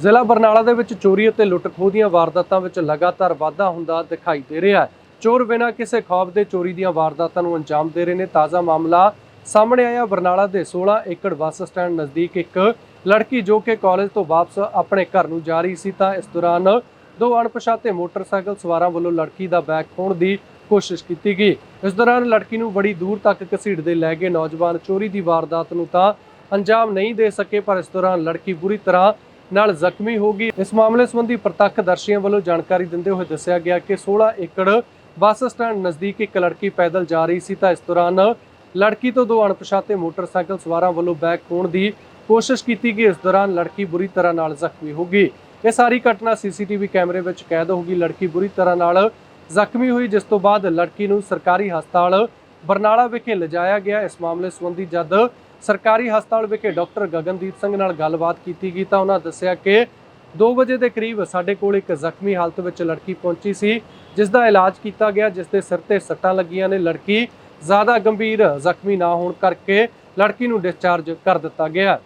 ਜ਼ਿਲ੍ਹਾ ਬਰਨਾਲਾ ਦੇ ਵਿੱਚ ਚੋਰੀ ਅਤੇ ਲੁੱਟ-ਖੋਹ ਦੀਆਂ ਵਾਰਦਾਤਾਂ ਵਿੱਚ ਲਗਾਤਾਰ ਵਾਧਾ ਹੁੰਦਾ ਦਿਖਾਈ ਦੇ ਰਿਹਾ ਹੈ। ਚੋਰ ਬਿਨਾਂ ਕਿਸੇ ਖੌਫ ਦੇ ਚੋਰੀ ਦੀਆਂ ਵਾਰਦਾਤਾਂ ਨੂੰ ਅੰਜਾਮ ਦੇ ਰਹੇ ਨੇ। ਤਾਜ਼ਾ ਮਾਮਲਾ ਸਾਹਮਣੇ ਆਇਆ। ਬਰਨਾਲਾ ਦੇ 16 ਏਕੜ ਬੱਸ ਸਟੈਂਡ ਨਜ਼ਦੀਕ ਇੱਕ ਲੜਕੀ ਜੋ ਕਿ ਕਾਲਜ ਤੋਂ ਵਾਪਸ ਆਪਣੇ ਘਰ ਨੂੰ ਜਾ ਰਹੀ ਸੀ ਤਾਂ ਇਸ ਦੌਰਾਨ ਦੋ ਅਣਪਛਾਤੇ ਮੋਟਰਸਾਈਕਲ ਸਵਾਰਾਂ ਵੱਲੋਂ ਲੜਕੀ ਦਾ ਬੈਗ ਖੋਹਣ ਦੀ ਕੋਸ਼ਿਸ਼ ਕੀਤੀ ਗਈ। ਇਸ ਦੌਰਾਨ ਲੜਕੀ ਨੂੰ ਬੜੀ ਦੂਰ ਤੱਕ ਘਸੀੜਦੇ ਲੈ ਗਏ। ਨੌਜਵਾਨ ਚੋਰੀ ਦੀ ਵਾਰਦਾਤ ਨੂੰ ਤਾਂ ਅੰਜਾਮ ਨਹੀਂ ਦੇ ਸਕੇ, ਪਰ ਇਸ ਦੌਰਾਨ ਲੜਕੀ ਬੁਰੀ ਤਰ੍ਹਾਂ ਨਾਲ ਜ਼ਖਮੀ ਹੋ ਗਈ। ਇਸ ਮਾਮਲੇ ਸੰਬੰਧੀ ਪ੍ਰਤੱਖਦਰਸ਼ੀਆਂ ਵੱਲੋਂ ਜਾਣਕਾਰੀ ਦਿੰਦੇ ਹੋਏ ਦੱਸਿਆ ਗਿਆ ਕਿ 16 ਏਕੜ ਬੱਸ ਸਟੈਂਡ ਨਜ਼ਦੀਕ ਇੱਕ ਲੜਕੀ ਪੈਦਲ ਜਾ ਰਹੀ ਸੀ ਤਾਂ ਇਸ ਦੌਰਾਨ ਲੜਕੀ ਤੋਂ ਦੋ ਅਣਪਛਾਤੇ ਮੋਟਰਸਾਈਕਲ ਸਵਾਰਾਂ ਵੱਲੋਂ ਬੈਗ ਖੋਹਣ ਦੀ ਕੋਸ਼ਿਸ਼ ਕੀਤੀ ਗਈ। ਇਸ ਦੌਰਾਨ ਲੜਕੀ ਬੁਰੀ ਤਰ੍ਹਾਂ ਨਾਲ ਜ਼ਖਮੀ ਹੋ ਗਈ। ਇਹ ਸਾਰੀ ਘਟਨਾ ਸੀਸੀਟੀਵੀ ਕੈਮਰੇ ਵਿੱਚ ਕੈਦ ਹੋ ਗਈ। ਲੜਕੀ ਬੁਰੀ ਤਰ੍ਹਾਂ ਨਾਲ ਜ਼ਖਮੀ ਹੋਈ, ਜਿਸ ਤੋਂ ਬਾਅਦ ਲੜਕੀ ਨੂੰ ਸਰਕਾਰੀ ਹਸਪਤਾਲ ਬਰਨਾਲਾ ਵਿਖੇ ਲਿਜਾਇਆ ਗਿਆ। ਇਸ ਮਾਮਲੇ ਸੰਬੰਧੀ ਜਦ ਸਰਕਾਰੀ ਹਸਪਤਾਲ ਵਿਖੇ ਡਾਕਟਰ ਗਗਨਦੀਪ ਸਿੰਘ ਨਾਲ ਗੱਲਬਾਤ ਕੀਤੀ ਗਈ ਤਾਂ ਉਹਨਾਂ ਦੱਸਿਆ ਕਿ 2 ਵਜੇ ਦੇ ਕਰੀਬ ਸਾਡੇ ਕੋਲ ਇੱਕ ਜ਼ਖਮੀ ਹਾਲਤ ਵਿੱਚ ਲੜਕੀ ਪਹੁੰਚੀ ਸੀ, ਜਿਸ ਦਾ ਇਲਾਜ ਕੀਤਾ ਗਿਆ, ਜਿਸ ਦੇ ਸਿਰ ਤੇ ਸੱਟਾਂ ਲੱਗੀਆਂ ਨੇ। ਲੜਕੀ ਜ਼ਿਆਦਾ ਗੰਭੀਰ ਜ਼ਖਮੀ ਨਾ ਹੋਣ ਕਰਕੇ ਲੜਕੀ ਨੂੰ ਡਿਸਚਾਰਜ ਕਰ ਦਿੱਤਾ ਗਿਆ।